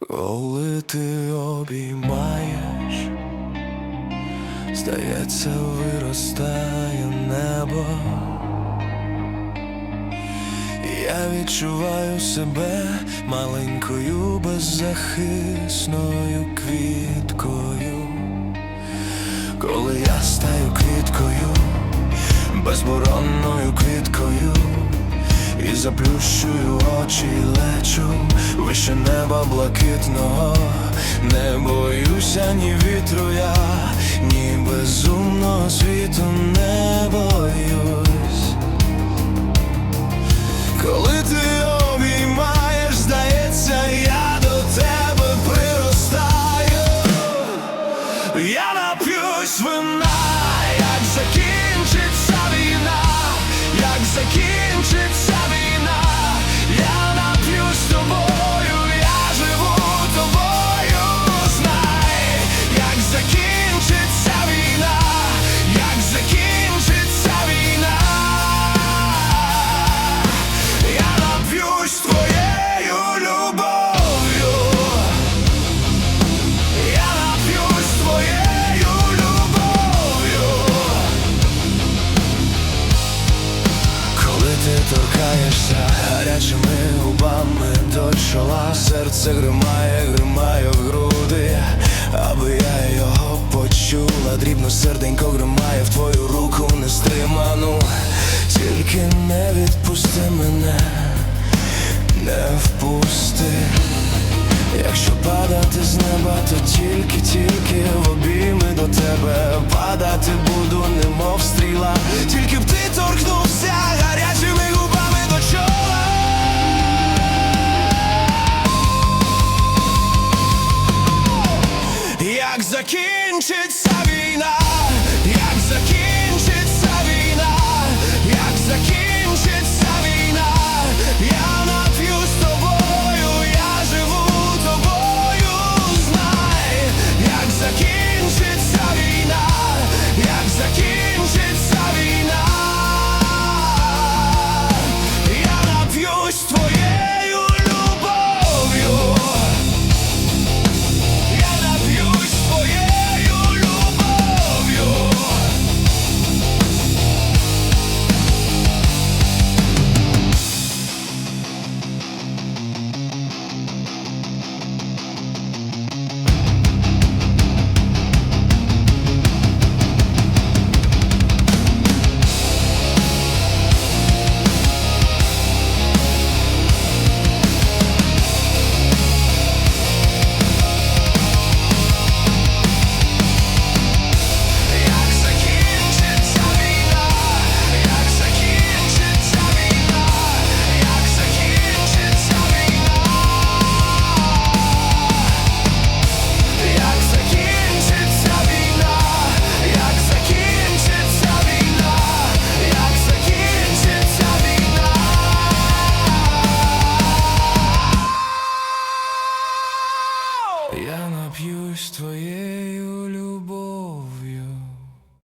Коли ти обіймаєш, здається, виростає небо. Я відчуваю себе маленькою беззахисною квіткою. Коли я стаю квіткою, безборонною квіткою, і заплющую очі, лечу вище неба блакитного, не боюся ні вітру я, ні безумного світу не боюсь. Коли ти обіймаєш, здається, я до тебе приростаю. Я нап'юсь вина, торкаєшся гарячими губами до чола. Серце гримає, гримає в груди Аби я його почула. Дрібно серденько гримає в твою руку нестриману. Тільки не відпусти мене, не впусти. Якщо падати з неба, то тільки, тільки в обійми до тебе падати як закінчиться війна.